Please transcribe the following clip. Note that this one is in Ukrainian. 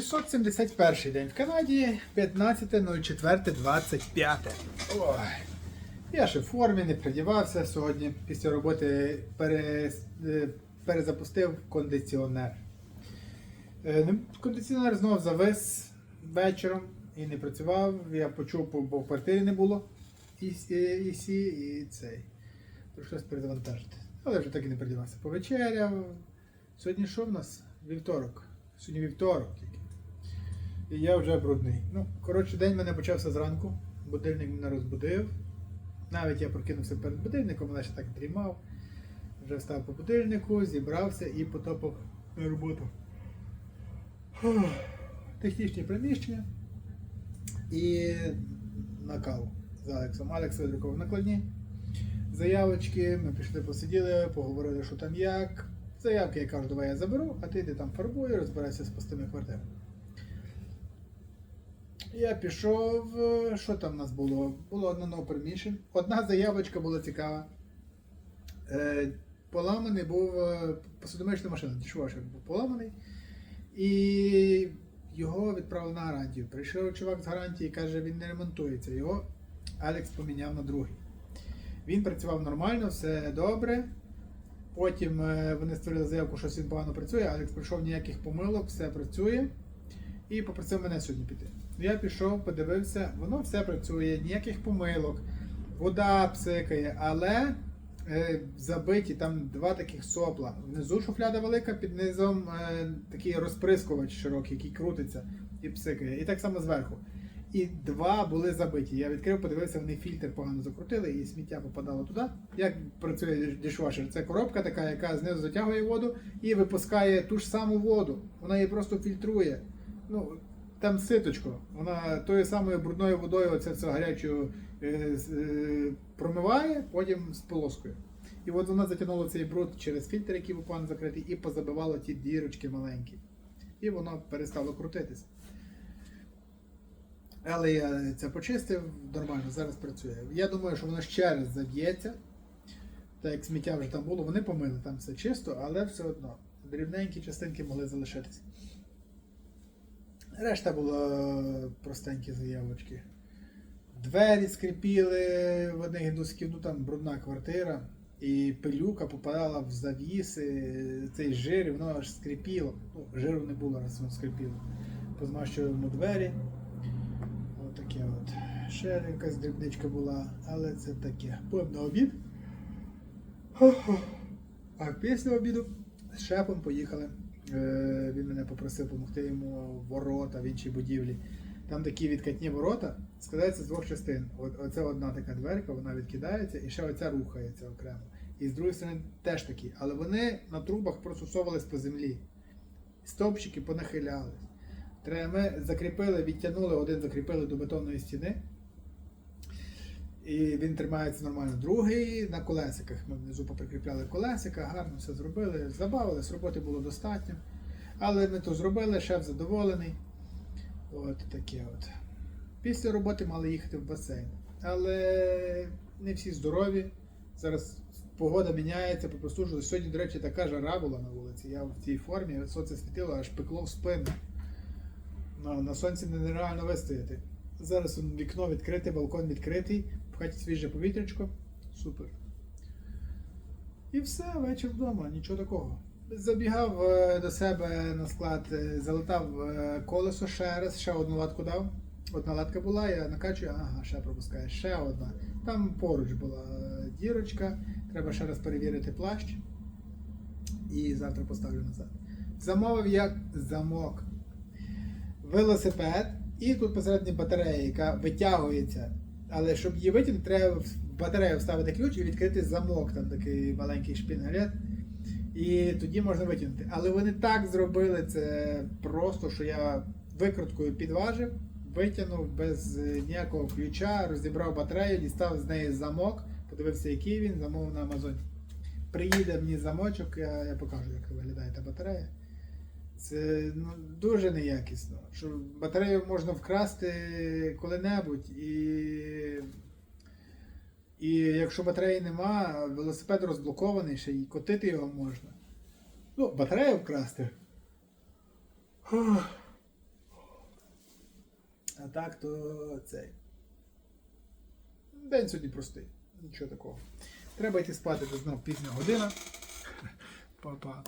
671 день в Канаді, 15.04.25. Ой. Я ще в формі, не придівався сьогодні. Після роботи пере, е, перезапустив кондиціонер. Е, Кондиціонер знов завис вечором і не працював. Я почув, бо- в квартирі не було і, і, і, цей. Прийшлось перезавантажити. Але вже так і не придівався. Повечеряв. Сьогодні що в нас? Вівторок. Сьогодні вівторок. І я вже брудний. Ну, коротше, день мене почався зранку. Будильник мене розбудив. Навіть я прокинувся перед будильником, але ще так дрімав. Вже встав по будильнику, зібрався і потопав на роботу. Технічні приміщення і на з Алексом. Алекс видрукував накладні заявочки. Ми пішли, посиділи, поговорили, що там як. Заявки я кажу, давай я заберу, а ти йди там фарбуй, розбирайся з пустими квартирами. Я пішов, е, що там в нас було? Було одно no permission. Одна заявочка була цікава. Е, поламаний був е, посудомична машина, дішвошер був поламаний. І його відправили на гарантію. Прийшов чувак з гарантії, каже, він не ремонтується. Його Алекс поміняв на другий. Він працював нормально, все добре. Потім е, вони створили заявку, що він погано працює. Алекс прийшов ніяких помилок, все працює. І попросив мене сьогодні піти. Я пішов, подивився, воно все працює, ніяких помилок, вода псикає, але е, забиті там два таких сопла. Внизу шуфляда велика, під низом е, такий розприскувач широкий, який крутиться і псикає. І так само зверху. І два були забиті. Я відкрив, подивився, вони фільтр погано закрутили, і сміття попадало туди. Як працює дишвашер? Це коробка така, яка знизу затягує воду і випускає ту ж саму воду. Вона її просто фільтрує. Ну, там ситочко. Вона тою самою брудною водою оце все гарячу е, е, промиває, потім з полоскою. І от вона затягнула цей бруд через фільтр, який був закритий, і позабивала ті дірочки маленькі. І воно перестало крутитися. Але я це почистив, нормально, зараз працює. Я думаю, що воно ще раз заб'ється. Так як сміття вже там було, вони помили, там все чисто, але все одно. Дрібненькі частинки могли залишитися. Решта було простенькі заявочки. Двері скріпіли в одних індусків, ну там брудна квартира, і пилюка попадала в завіси, цей жир, і воно аж скріпіло. Ну, жиру не було, раз воно скріпіло. Позмащуємо двері. Отаке от. Ще якась дрібничка була, але це таке. Потім на обід. А після обіду з шефом поїхали. Е, Він мене попросив допомогти йому ворота в іншій будівлі. Там такі відкатні ворота складаються з двох частин. Оце одна така дверка, вона відкидається, і ще оця рухається окремо. І з другої сторони теж такі. Але вони на трубах просусовувались по землі. Стовпчики понахилялись. Ми закріпили, відтягнули, один закріпили до бетонної стіни. І він тримається нормально. Другий на колесиках. Ми внизу поприкріпляли колесика, гарно все зробили. Забавились, роботи було достатньо. Але ми то зробили, шеф задоволений. От таке от. Після роботи мали їхати в басейн. Але не всі здорові. Зараз погода міняється, попростужили. Сьогодні, до речі, така жара була на вулиці. Я в цій формі, сонце світило, аж пекло в спину. На сонці нереально вистояти. Зараз вікно відкрите, балкон відкритий, в хаті свіже повітрячко. Супер. І все, вечір вдома, нічого такого. Забігав е, до себе на склад, е, залетав е, колесо ще раз, ще одну латку дав. Одна латка була, я накачую, ага, ще пропускає, ще одна. Там поруч була дірочка, треба ще раз перевірити плащ. І завтра поставлю назад. Замовив я замок велосипед, і тут посередині батарея, яка витягується. Але щоб її витягнути, треба в батарею вставити ключ і відкрити замок, там такий маленький шпінгалет. І тоді можна витягнути. Але вони так зробили це просто, що я викруткою підважив, витягнув без е, ніякого ключа, розібрав батарею, дістав з неї замок, подивився, який він, замовив на Амазоні. Приїде мені замочок, я, я покажу, як виглядає та батарея. Це ну, дуже неякісно. Що батарею можна вкрасти коли-небудь і. І якщо батареї нема, велосипед розблокований, ще й котити його можна. Ну, батарею вкрасти. А так, то цей. День сьогодні простий. Нічого такого. Треба йти спати, бо знов пізня година. Па-па.